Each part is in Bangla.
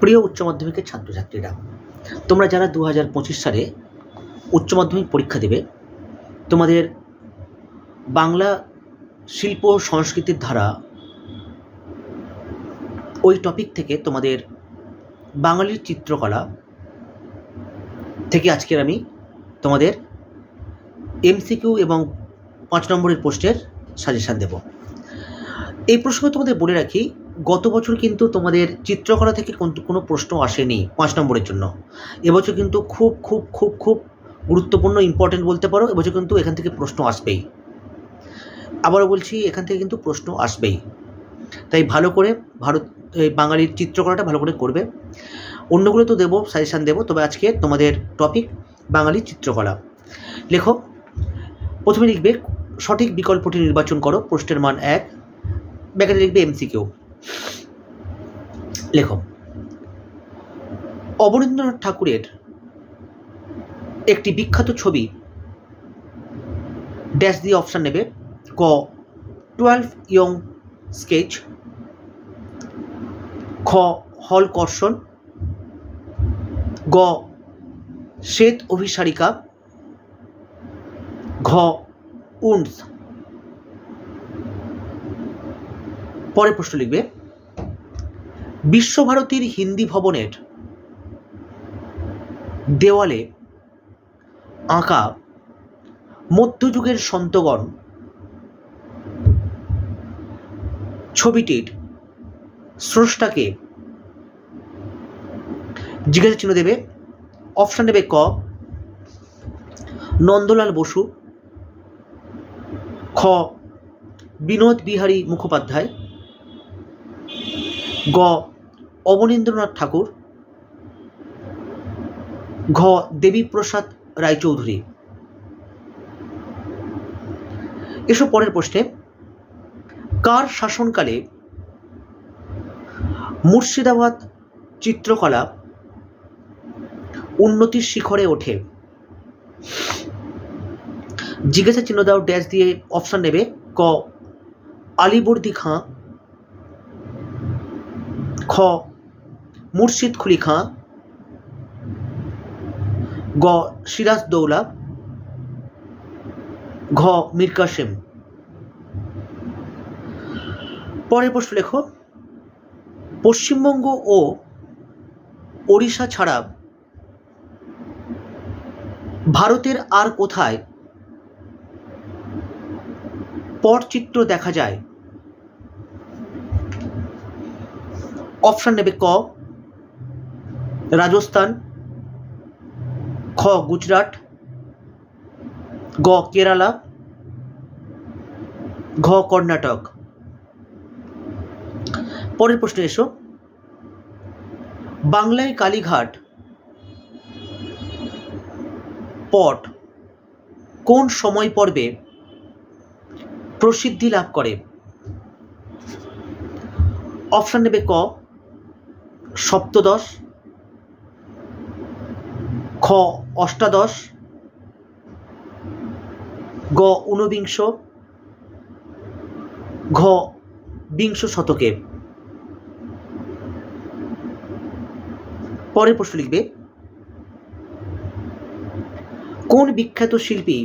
প্রিয় উচ্চ মাধ্যমিকের ছাত্রছাত্রীরা, তোমরা যারা দু হাজার পঁচিশ সালে উচ্চ মাধ্যমিক পরীক্ষা দেবে, তোমাদের বাংলা শিল্প সংস্কৃতির ধারা ওই টপিক থেকে তোমাদের বাঙালির চিত্রকলা থেকে আজকের আমি তোমাদের এমসিকিউ এবং পাঁচ নম্বরের পোস্টের সাজেশান দেব। এই প্রসঙ্গে তোমাদের বলে রাখি গত বছর কিন্তু তোমাদের চিত্রকলা থেকে কোনো প্রশ্ন আসেনি পাঁচ নম্বরের জন্য। এবছর কিন্তু খুব খুব খুব খুব গুরুত্বপূর্ণ ইম্পর্টেন্ট বলতে পারো, এবছর কিন্তু এখান থেকে প্রশ্ন আসবেই। আবারও বলছি, এখান থেকে কিন্তু প্রশ্ন আসবেই। তাই ভালো করে ভারত বাঙালির চিত্রকলাটা ভালো করে করবে। অন্যগুলো তো দেবো সাজেশান দেবো, তবে আজকে তোমাদের টপিক বাঙালির চিত্রকলা। লেখো প্রথমে লিখবে, সঠিক বিকল্পটি নির্বাচন করো, প্রশ্নের মান এক ব্যাকেটে লিখবে এমসিকিউ লেখো। অবনীন্দ্রনাথ ঠাকুরের একটি বিখ্যাত ছবি ড্যাশ দিয়ে অপশান নেবে ক, টুয়েলভ ইয়ং স্কেচ, খ, হল কর্ষণ, গ, শ্বেত অভিসারিকা, ঘ উন্স পরে প্রশ্ন লিখবে বিশ্বভারতীর হিন্দি ভবনের দেওয়ালে আঁকা মধ্যযুগের সন্তগণ ছবিটির স্রষ্টাকে জিজ্ঞাসা চিহ্ন দেবে। অপশান দেবে ক, নন্দলাল বসু। খ, বিনোদ বিহারী মুখোপাধ্যায়। গ, অবনীন্দ্রনাথ ঠাকুর। ঘ, দেবীপ্রসাদ রায়চৌধুরী। এসব পরের প্রশ্নে। কার শাসনকালে মুর্শিদাবাদ চিত্রকলা উন্নতির শিখরে ওঠে? জিজ্ঞাসা চিহ্ন দাও, ড্যাশ দিয়ে অপশান নেবে। ক, আলিবর্দি খাঁ খ, মুর্শিদ খুলি খাঁ, গ, সিরাজ দৌলা, ঘ, মীর কাসেম। পরের প্রশ্ন লেখো, পশ্চিমবঙ্গ ও ওড়িশা ছাড়া ভারতের আর কোথায় পটচিত্র দেখা যায়? অপশান নেবে ক, রাজস্থান, খ, গুজরাট, গ, কেরালা, ঘ, কর্ণাটক। পরের প্রশ্নে এসো। বাংলায় কালীঘাট পট কোন সময় পর্বে প্রসিদ্ধি লাভ করে? অপশান নেবে ক সপ্তদশ, খ অষ্টাদশ, গ ঊনবিংশ, ঘ বিংশ শতকে। পরের প্রশ্ন লিখবে, কোন বিখ্যাত শিল্পী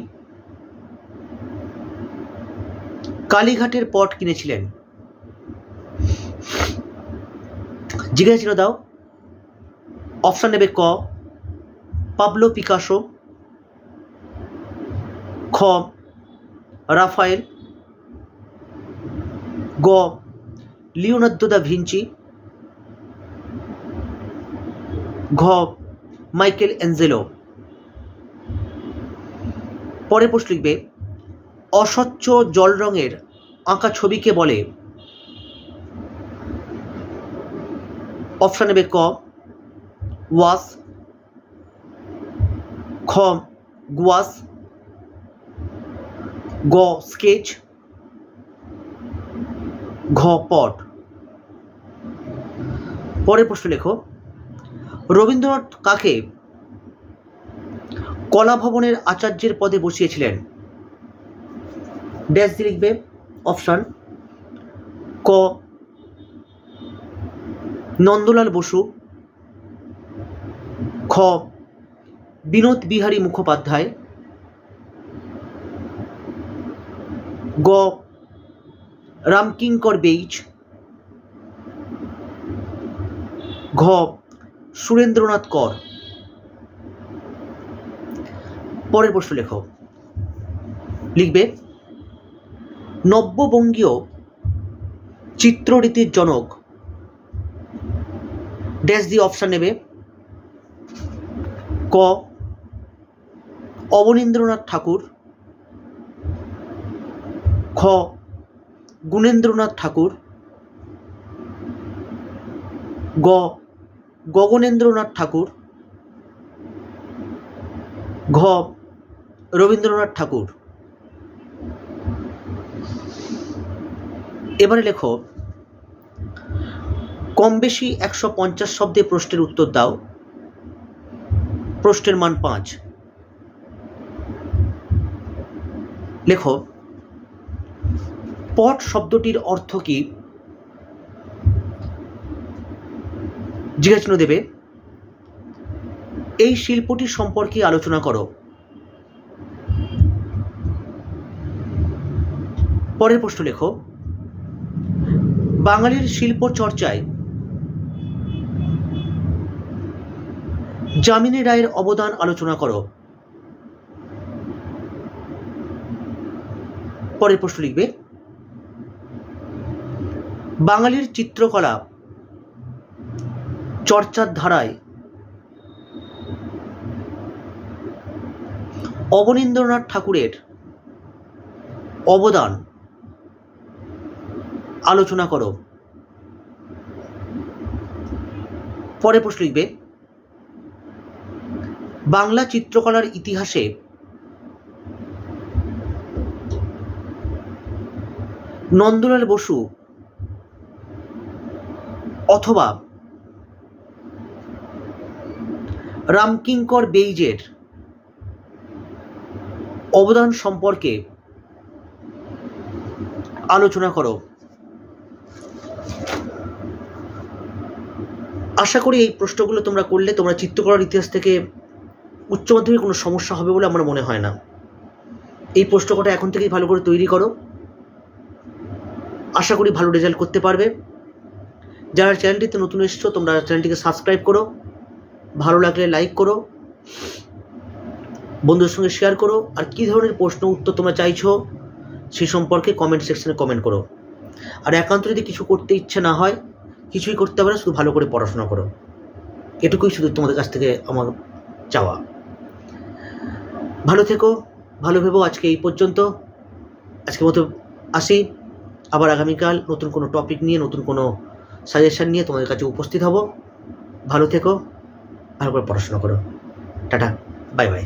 কালীঘাটের পট কিনেছিলেন? জিজ্ঞাসা চিহ্ন দাও। অপশান নেবে ক। পাবলো পিকাসো খ রাফায়েল গ লিওনার্দো দা ভিঞ্চি ঘ মাইকেল অ্যাঞ্জেলো পরে প্রশ্ন লিখবে, অস্বচ্ছ জল রঙের আঁকা ছবিকে বলে অপশান নেবে ক ওয়াস খ গুয়াস গ স্কেচ ঘ পট। পরের প্রশ্ন লেখো, রবীন্দ্রনাথ কাকে কলা ভবনের আচার্যের পদে বসিয়েছিলেন? ড্যাশ লিখবে অপশান ক নন্দলাল বসু, খ, বিনোদ বিহারী মুখোপাধ্যায়, গ, রামকিঙ্কর বেইজ, ঘ, সুরেন্দ্রনাথ কর। পরের প্রশ্ন লেখো। লিখবে, নব্যবঙ্গীয় চিত্ররীতির জনক ড্যাশ দিয়ে অপশান নেবে। ক, অবনীন্দ্রনাথ ঠাকুর। খ, গুণেন্দ্রনাথ ঠাকুর। গ, গগনেন্দ্রনাথ ঠাকুর। ঘ, রবীন্দ্রনাথ ঠাকুর। এবারে লেখো কম বেশি একশো পঞ্চাশ শব্দে প্রশ্নের উত্তর দাও। প্রশ্নের মান পাঁচ। লেখো, পট শব্দটির অর্থ কি? জিজ্ঞাসা দেবে, এই শিল্পটি সম্পর্কে আলোচনা করো। পরের প্রশ্ন লেখো, বাঙালির শিল্প চর্চায় যামিনী রায়ের অবদান আলোচনা করো। পরের প্রশ্ন লিখবে, বাঙালির চিত্রকলা চর্চার ধারায় অবনীন্দ্রনাথ ঠাকুরের অবদান আলোচনা করো। পরে প্রশ্ন লিখবে বাংলা চিত্রকলার ইতিহাসে নন্দলাল বসু অথবা রামকিঙ্কর বেইজের অবদান সম্পর্কে আলোচনা করো। আশা করি এই প্রশ্নগুলো তোমরা করলে তোমরা চিত্রকলার ইতিহাস থেকে উচ্চ মাধ্যমিক কোনো সমস্যা হবে বলে আমার মনে হয় না। এই প্রশ্ন কটা এখন থেকেই ভালো করে তৈরি করো। আশা করি ভালো রেজাল্ট করতে পারবে। যারা চ্যানেলটিতে নতুন এসছো, তোমরা চ্যানেলটিকে সাবস্ক্রাইব করো। ভালো লাগলে লাইক করো। বন্ধুদের সঙ্গে শেয়ার করো। আর কী ধরনের প্রশ্ন, উত্তর তোমরা চাইছো, সে সম্পর্কে কমেন্ট সেকশনে কমেন্ট করো। আর একান্ত যদি কিছু করতে ইচ্ছে না হয়, কিছুই করতে হবে না, শুধু ভালো করে পড়াশোনা করো। এটুকুই শুধু তোমাদের কাছ থেকে আমার চাওয়া। ভালো থেকো, ভালো ভেবো আজকে এই পর্যন্ত। আজকে মতো আসি। আবার আগামীকাল নতুন কোনো টপিক নিয়ে, নতুন কোনো সাজেশান নিয়ে তোমাদের কাছে উপস্থিত হব। ভালো থেকো, ভালো করে পড়াশোনা করো। Tata bye bye